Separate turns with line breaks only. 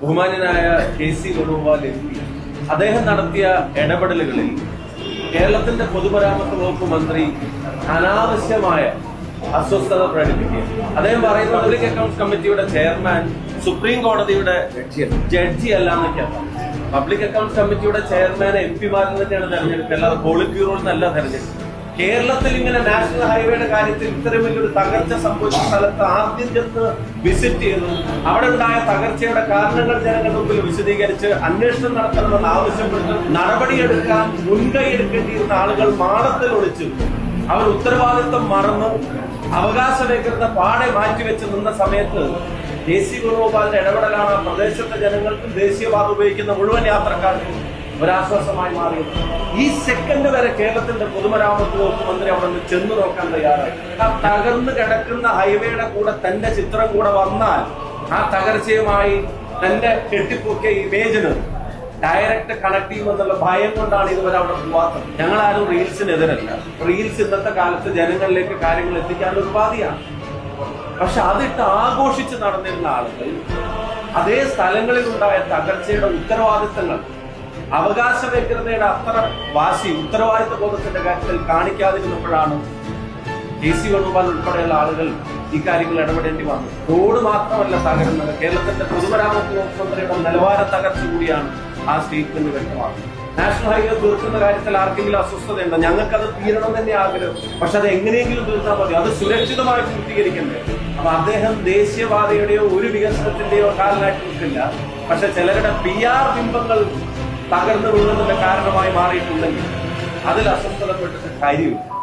ബഹുമാന്യനായ K C Venugopal M P. അദ്ദേഹം നടത്തിയ ഇടപെടലുകളിൽ കേരളത്തിന്റെ പൊതുമരാമത്ത് വകുപ്പ് മന്ത്രി അനാവശ്യമായ അസ്വസ്ഥത പ്രകടിപ്പിക്കുക. അദ്ദേഹം പറയുന്ന പബ്ലിക് അക്കൗണ്ട്സ് കമ്മിറ്റിയുടെ ചെയർമാൻ സുപ്രീം കോടതിയുടെ ജഡ്ജി അല്ല എന്നൊക്കെയാണ് പബ്ലിക് അക്കൗണ്ട്സ് കമ്മിറ്റിയുടെ ചെയർമാൻ എം പിമാരിൽ തന്നെയാണ് തെരഞ്ഞെടുക്കുക അല്ലാതെ പോളിറ്റ് ബ്യൂറോയിൽ നിന്നല്ല തെരഞ്ഞെടുക്കുക കേരളത്തിൽ ഇങ്ങനെ നാഷണൽ ഹൈവേയുടെ കാര്യത്തിൽ ഇത്രയും വലിയൊരു തകർച്ച സംഭവിച്ച സ്ഥലത്ത് ആദ്യം ചെന്ന് വിസിറ്റ് ചെയ്തു. അവിടെ ഉണ്ടായ തകർച്ചയുടെ കാരണങ്ങൾ ജനങ്ങളുടെ മുമ്പിൽ വിശദീകരിച്ച് അന്വേഷണം നടത്തണമെന്ന് ആവശ്യപ്പെട്ട് നടപടിയെടുക്കാൻ മുൻകൈ എടുക്കേണ്ടിയിരുന്ന ആളുകൾ മാടത്തിൽ ഒളിച്ചു. അവർ ഉത്തരവാദിത്വം മറന്ന്. അവകാശവേക്കരുത പാടെ മാറ്റിവെച്ച് നിന്ന സമയത്ത് കെ സി വേണുഗോപാലിന്റെ ഇടപെടലാണ് പ്രദേശത്തെ ജനങ്ങൾക്കും ദേശീയപാത ഉപയോഗിക്കുന്ന മുഴുവൻ യാത്രക്കാർക്കും ഒരാശ്വാസമായി മാറി. ഈ സെക്കൻഡ് വരെ കേരളത്തിന്റെ പൊതുമരാമത്ത് വകുപ്പ് മന്ത്രി അവിടെ നിന്ന് ചെന്ന് നോക്കാൻ തയ്യാറായി. ആ തകർന്നു കിടക്കുന്ന ഹൈവേയുടെ കൂടെ തന്റെ ചിത്രം കൂടെ വന്നാൽ ആ തകർച്ചയുമായി തന്റെ കെട്ടിപ്പൊക്കിയ ഇമേജിന് ഡയറക്റ്റ് കണക്ട് ചെയ്യുമെന്നുള്ള ഭയം കൊണ്ടാണ് ഇതുവരെ അവിടെ പോവാത്തത്. ഞങ്ങൾ ആരും റീൽസിനെതിരല്ല. റീൽസ് ഇന്നത്തെ കാലത്ത് ജനങ്ങളിലേക്ക് കാര്യങ്ങൾ എത്തിക്കാൻ ഒരു ഉപാധിയാണ്. പക്ഷെ അതിട്ട് ആഘോഷിച്ച് നടന്നിരുന്ന ആളുകൾ അതേ സ്ഥലങ്ങളിൽ ഉണ്ടായ തകർച്ചയുടെ ഉത്തരവാദിത്തങ്ങൾ അവകാശ വ്യക്തതയുടെ അത്ര വാശി ഉത്തരവാദിത്ത ബോധത്തിന്റെ കാര്യത്തിൽ കാണിക്കാതിരുന്നപ്പോഴാണ് കെ സി വേണുഗോപാൽ ഉൾപ്പെടെയുള്ള ആളുകൾ ഈ കാര്യങ്ങൾ ഇടപെടേണ്ടി വന്നു റോഡ് മാത്രമല്ല തകരുന്നത്. കേരളത്തിന്റെ പൊതുമരാമത്ത് വകുപ്പ് മന്ത്രിയുടെ നിലവാര തകർച്ച കൂടിയാണ് ആ സ്റ്റേറ്റ്മെന്റ് വ്യക്തമാക്കുന്നത് നാഷണൽ ഹൈവേ തീർക്കുന്ന കാര്യത്തിൽ ആർക്കെങ്കിലും അസ്വസ്ഥതയുണ്ടോ? ഞങ്ങൾക്ക് അത് തീരണം തന്നെ ആഗ്രഹം. പക്ഷെ അത് എങ്ങനെയെങ്കിലും തീർത്താൽ മതി. അത് സുരക്ഷിതമായി പൂർത്തീകരിക്കണ്ടേ? അപ്പൊ അദ്ദേഹം ദേശീയപാതയുടെയോ ഒരു വികസനത്തിന്റെയോ കാലനായിട്ട് നിൽക്കില്ല. പക്ഷെ ചിലരുടെ പി ആർ ബിംബങ്ങൾ തകർന്നു വീഴുന്നതിന്റെ കാരണമായി മാറിയിട്ടുണ്ടെങ്കിൽ അതിൽ അസ്വസ്ഥതപ്പെട്ടിട്ട് കാര്യമില്ല.